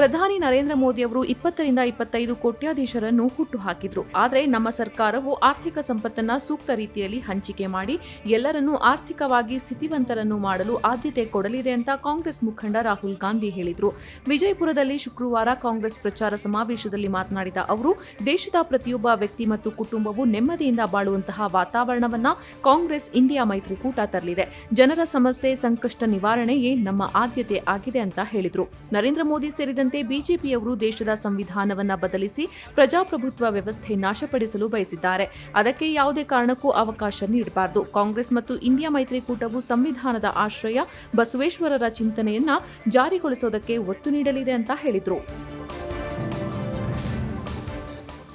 ಪ್ರಧಾನಿ ನರೇಂದ್ರ ಮೋದಿ ಅವರು ಇಪ್ಪತ್ತರಿಂದ ಇಪ್ಪತ್ತೈದು ಕೋಟ್ಯಾಧೀಶರನ್ನು ಹುಟ್ಟುಹಾಕಿದ್ರು. ಆದರೆ ನಮ್ಮ ಸರ್ಕಾರವು ಆರ್ಥಿಕ ಸಂಪತ್ತನ್ನ ಸೂಕ್ತ ರೀತಿಯಲ್ಲಿ ಹಂಚಿಕೆ ಮಾಡಿ ಎಲ್ಲರನ್ನೂ ಆರ್ಥಿಕವಾಗಿ ಸ್ಥಿತಿವಂತರನ್ನು ಮಾಡಲು ಆದ್ಯತೆ ಕೊಡಲಿದೆ ಅಂತ ಕಾಂಗ್ರೆಸ್ ಮುಖಂಡ ರಾಹುಲ್ ಗಾಂಧಿ ಹೇಳಿದರು. ವಿಜಯಪುರದಲ್ಲಿ ಶುಕ್ರವಾರ ಕಾಂಗ್ರೆಸ್ ಪ್ರಚಾರ ಸಮಾವೇಶದಲ್ಲಿ ಮಾತನಾಡಿದ ಅವರು, ದೇಶದ ಪ್ರತಿಯೊಬ್ಬ ವ್ಯಕ್ತಿ ಮತ್ತು ಕುಟುಂಬವು ನೆಮ್ಮದಿಯಿಂದ ಬಾಳುವಂತಹ ವಾತಾವರಣವನ್ನ ಕಾಂಗ್ರೆಸ್ ಇಂಡಿಯಾ ಮೈತ್ರಿಕೂಟ ತರಲಿದೆ. ಜನರ ಸಮಸ್ಯೆ, ಸಂಕಷ್ಟ ನಿವಾರಣೆಯೇ ನಮ್ಮ ಆದ್ಯತೆ ಆಗಿದೆ ಅಂತ ಹೇಳಿದರು. ನರೇಂದ್ರ ಮೋದಿ ಸೇರಿದಂತೆ ಬಿಜೆಪಿಯವರು ದೇಶದ ಸಂವಿಧಾನವನ್ನ ಬದಲಿಸಿ ಪ್ರಜಾಪ್ರಭುತ್ವ ವ್ಯವಸ್ಥೆ ನಾಶಪಡಿಸಲು ಬಯಸಿದ್ದಾರೆ. ಅದಕ್ಕೆ ಯಾವುದೇ ಕಾರಣಕ್ಕೂ ಅವಕಾಶ ನೀಡಬಾರದು. ಕಾಂಗ್ರೆಸ್ ಮತ್ತು ಇಂಡಿಯಾ ಮೈತ್ರಿಕೂಟವು ಸಂವಿಧಾನದ ಆಶ್ರಯ ಬಸವೇಶ್ವರರ ಚಿಂತನೆಯನ್ನ ಜಾರಿಗೊಳಿಸೋದಕ್ಕೆ ಒತ್ತು ನೀಡಲಿದೆ ಅಂತ ಹೇಳಿದ್ರು.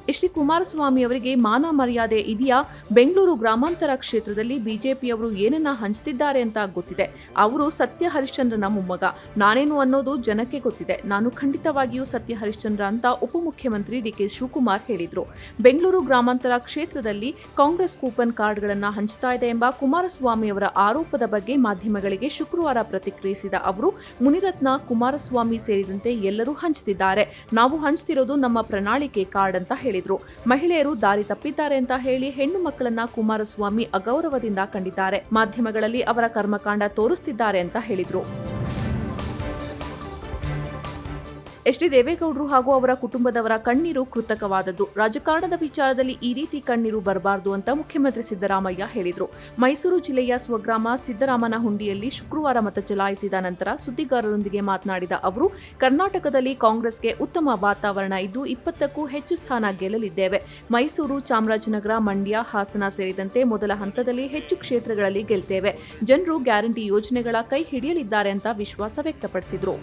ಎಚ್ ಕುಮಾರಸ್ವಾಮಿ ಅವರಿಗೆ ಮಾನ ಮರ್ಯಾದೆ ಇದೆಯಾ? ಬೆಂಗಳೂರು ಗ್ರಾಮಾಂತರ ಕ್ಷೇತ್ರದಲ್ಲಿ ಬಿಜೆಪಿಯವರು ಏನನ್ನ ಹಂಚ್ತಿದ್ದಾರೆ ಅಂತ ಗೊತ್ತಿದೆ. ಅವರು ಸತ್ಯ ಹರಿಶ್ಚಂದ್ರನ ಮೊಮ್ಮಗ. ನಾನೇನು ಅನ್ನೋದು ಜನಕ್ಕೆ ಗೊತ್ತಿದೆ. ನಾನು ಖಂಡಿತವಾಗಿಯೂ ಸತ್ಯ ಹರಿಶ್ಚಂದ್ರ ಅಂತ ಉಪಮುಖ್ಯಮಂತ್ರಿ ಡಿ ಕೆ ಶಿವಕುಮಾರ್ ಹೇಳಿದ್ರು. ಬೆಂಗಳೂರು ಗ್ರಾಮಾಂತರ ಕ್ಷೇತ್ರದಲ್ಲಿ ಕಾಂಗ್ರೆಸ್ ಕೂಪನ್ ಕಾರ್ಡ್ಗಳನ್ನು ಹಂಚ್ತಾ ಇದೆ ಎಂಬ ಕುಮಾರಸ್ವಾಮಿ ಅವರ ಆರೋಪದ ಬಗ್ಗೆ ಮಾಧ್ಯಮಗಳಿಗೆ ಶುಕ್ರವಾರ ಪ್ರತಿಕ್ರಿಯಿಸಿದ ಅವರು, ಮುನಿರತ್ನ ಕುಮಾರಸ್ವಾಮಿ ಸೇರಿದಂತೆ ಎಲ್ಲರೂ ಹಂಚ್ತಿದ್ದಾರೆ. ನಾವು ಹಂಚ್ತಿರೋದು ನಮ್ಮ ಪ್ರಣಾಳಿಕೆ ಕಾರ್ಡ್ ಅಂತ ಹೇಳಿದ್ರು. ಮಹಿಳೆಯರು ದಾರಿ ತಪ್ಪಿದ್ದಾರೆ ಅಂತ ಹೇಳಿ ಹೆಣ್ಣು ಮಕ್ಕಳನ್ನ ಕುಮಾರಸ್ವಾಮಿ ಅಗೌರವದಿಂದ ಕಂಡಿದ್ದಾರೆ ಮಾಧ್ಯಮಗಳಲ್ಲಿ ಅವರ ಕರ್ಮಕಾಂಡ ತೋರಿಸುತ್ತಿದ್ದಾರೆ ಅಂತ ಹೇಳಿದ್ರು. ಎಚ್ ಡಿ ದೇವೇಗೌಡರು ಹಾಗೂ ಅವರ ಕುಟುಂಬದವರ ಕಣ್ಣೀರು ಕೃತಕವಾದದ್ದು. ರಾಜಕಾರಣದ ವಿಚಾರದಲ್ಲಿ ಈ ರೀತಿ ಕಣ್ಣೀರು ಬರಬಾರದು ಅಂತ ಮುಖ್ಯಮಂತ್ರಿ ಸಿದ್ದರಾಮಯ್ಯ ಹೇಳಿದರು. ಮೈಸೂರು ಜಿಲ್ಲೆಯ ಸ್ವಗ್ರಾಮ ಸಿದ್ದರಾಮನ ಹುಂಡಿಯಲ್ಲಿ ಶುಕ್ರವಾರ ಮತ ಚಲಾಯಿಸಿದ ನಂತರ ಸುದ್ದಿಗಾರರೊಂದಿಗೆ ಮಾತನಾಡಿದ ಅವರು, ಕರ್ನಾಟಕದಲ್ಲಿ ಕಾಂಗ್ರೆಸ್ಗೆ ಉತ್ತಮ ವಾತಾವರಣ ಇದ್ದು ಇಪ್ಪತ್ತಕ್ಕೂ ಹೆಚ್ಚು ಸ್ಥಾನ ಗೆಲ್ಲಲಿದ್ದೇವೆ. ಮೈಸೂರು, ಚಾಮರಾಜನಗರ, ಮಂಡ್ಯ, ಹಾಸನ ಸೇರಿದಂತೆ ಮೊದಲ ಹಂತದಲ್ಲಿ ಹೆಚ್ಚು ಕ್ಷೇತ್ರಗಳಲ್ಲಿ ಗೆಲ್ತೇವೆ. ಜನರು ಗ್ಯಾರಂಟಿ ಯೋಜನೆಗಳ ಕೈ ಹಿಡಿಯಲಿದ್ದಾರೆ ಅಂತ ವಿಶ್ವಾಸ ವ್ಯಕ್ತಪಡಿಸಿದರು.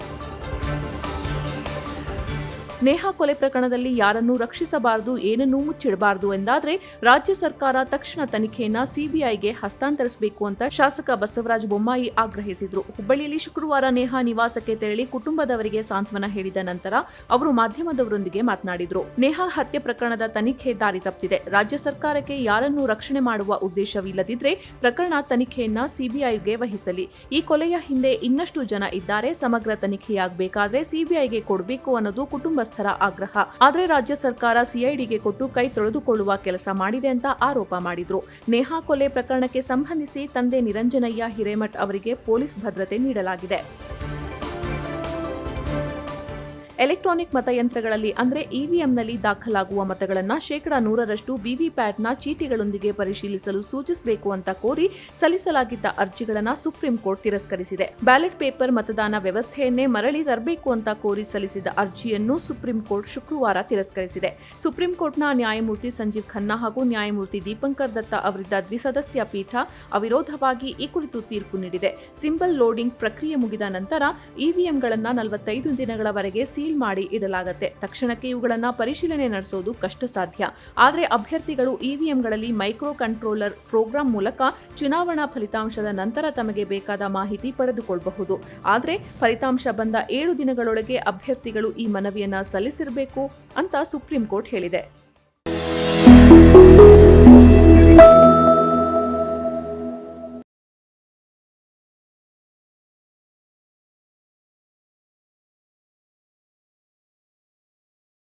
ನೇಹಾ ಕೊಲೆ ಪ್ರಕರಣದಲ್ಲಿ ಯಾರನ್ನೂ ರಕ್ಷಿಸಬಾರದು, ಏನನ್ನೂ ಮುಚ್ಚಿಡಬಾರದು ಎಂದಾದರೆ ರಾಜ್ಯ ಸರ್ಕಾರ ತಕ್ಷಣ ತನಿಖೆಯನ್ನ ಸಿಬಿಐಗೆ ಹಸ್ತಾಂತರಿಸಬೇಕು ಅಂತ ಶಾಸಕ ಬಸವರಾಜ ಬೊಮ್ಮಾಯಿ ಆಗ್ರಹಿಸಿದರು. ಹುಬ್ಬಳ್ಳಿಯಲ್ಲಿ ಶುಕ್ರವಾರ ನೇಹಾ ನಿವಾಸಕ್ಕೆ ತೆರಳಿ ಕುಟುಂಬದವರಿಗೆ ಸಾಂತ್ವನ ಹೇಳಿದ ನಂತರ ಅವರು ಮಾಧ್ಯಮದವರೊಂದಿಗೆ ಮಾತನಾಡಿದ್ರು. ನೇಹಾ ಹತ್ಯೆ ಪ್ರಕರಣದ ತನಿಖೆ ದಾರಿ ತಪ್ಪಿದೆ. ರಾಜ್ಯ ಸರ್ಕಾರಕ್ಕೆ ಯಾರನ್ನೂ ರಕ್ಷಣೆ ಮಾಡುವ ಉದ್ದೇಶವಿಲ್ಲದಿದ್ರೆ ಪ್ರಕರಣ ತನಿಖೆಯನ್ನ ಸಿಬಿಐಗೆ ವಹಿಸಲಿ. ಈ ಕೊಲೆಯ ಹಿಂದೆ ಇನ್ನಷ್ಟು ಜನ ಇದ್ದಾರೆ. ಸಮಗ್ರ ತನಿಖೆಯಾಗಬೇಕಾದ್ರೆ ಸಿಬಿಐಗೆ ಕೊಡಬೇಕು ಅನ್ನೋದು ಕುಟುಂಬಸ್ಥರ ಆಗ್ರಹ. ಆದರೆ ರಾಜ್ಯ ಸರ್ಕಾರ ಸಿಐಡಿಗೆ ಕೊಟ್ಟು ಕೈ ತೊಳೆದುಕೊಳ್ಳುವ ಕೆಲಸ ಮಾಡಿದೆ ಅಂತ ಆರೋಪ ಮಾಡಿದ್ರು. ನೇಹಾ ಕೊಲೆ ಪ್ರಕರಣಕ್ಕೆ ಸಂಬಂಧಿಸಿ ತಂದೆ ನಿರಂಜನಯ್ಯ ಹಿರೇಮಠ್ ಅವರಿಗೆ ಪೊಲೀಸ್ ಭದ್ರತೆ ನೀಡಲಾಗಿದೆ. ಎಲೆಕ್ಟ್ರಾನಿಕ್ ಮತಯಂತ್ರಗಳಲ್ಲಿ, ಅಂದರೆ ಇವಿಎಂನಲ್ಲಿ ದಾಖಲಾಗುವ ಮತಗಳನ್ನು ಶೇಕಡಾ ನೂರರಷ್ಟು ವಿವಿಪ್ಯಾಟ್ನ ಚೀಟಿಗಳೊಂದಿಗೆ ಪರಿಶೀಲಿಸಲು ಸೂಚಿಸಬೇಕು ಅಂತ ಕೋರಿ ಸಲ್ಲಿಸಲಾಗಿದ್ದ ಅರ್ಜಿಗಳನ್ನು ಸುಪ್ರೀಂ ಕೋರ್ಟ್ ತಿರಸ್ಕರಿಸಿದೆ. ಬ್ಯಾಲೆಟ್ ಪೇಪರ್ ಮತದಾನ ವ್ಯವಸ್ಥೆಯನ್ನೇ ಮರಳಿ ತರಬೇಕು ಅಂತ ಕೋರಿ ಸಲ್ಲಿಸಿದ ಅರ್ಜಿಯನ್ನು ಸುಪ್ರೀಂ ಕೋರ್ಟ್ ಶುಕ್ರವಾರ ತಿರಸ್ಕರಿಸಿದೆ. ಸುಪ್ರೀಂ ಕೋರ್ಟ್ನ ನ್ಯಾಯಮೂರ್ತಿ ಸಂಜೀವ್ ಖನ್ನಾ ಹಾಗೂ ನ್ಯಾಯಮೂರ್ತಿ ದೀಪಂಕರ್ ದತ್ತ ಅವರಿದ್ದ ದ್ವಿಸದಸ್ಯ ಪೀಠ ಅವಿರೋಧವಾಗಿ ಈ ಕುರಿತು ತೀರ್ಪು ನೀಡಿದೆ. ಸಿಂಬಲ್ ಲೋಡಿಂಗ್ ಪ್ರಕ್ರಿಯೆ ಮುಗಿದ ನಂತರ ಇವಿಎಂಗಳನ್ನು ನಲವತ್ತೈದು ದಿನಗಳವರೆಗೆ ಸೀಲ್ ಮಾಡಿ ಇಡಲಾಗುತ್ತೆ. ತಕ್ಷಣಕ್ಕೆ ಇವುಗಳನ್ನು ಪರಿಶೀಲನೆ ನಡೆಸೋದು ಕಷ್ಟ ಸಾಧ್ಯ ಆದರೆ ಅಭ್ಯರ್ಥಿಗಳು ಇವಿಎಂಗಳಲ್ಲಿ ಮೈಕ್ರೋ ಕಂಟ್ರೋಲರ್ ಪ್ರೋಗ್ರಾಂ ಮೂಲಕ ಚುನಾವಣಾ ಫಲಿತಾಂಶದ ನಂತರ ತಮಗೆ ಬೇಕಾದ ಮಾಹಿತಿ ಪಡೆದುಕೊಳ್ಳಬಹುದು ಆದರೆ ಫಲಿತಾಂಶ ಬಂದ ಏಳು ದಿನಗಳೊಳಗೆ ಅಭ್ಯರ್ಥಿಗಳು ಈ ಮನವಿಯನ್ನು ಸಲ್ಲಿಸಿರಬೇಕು ಅಂತ ಸುಪ್ರೀಂ ಕೋರ್ಟ್ ಹೇಳಿದೆ.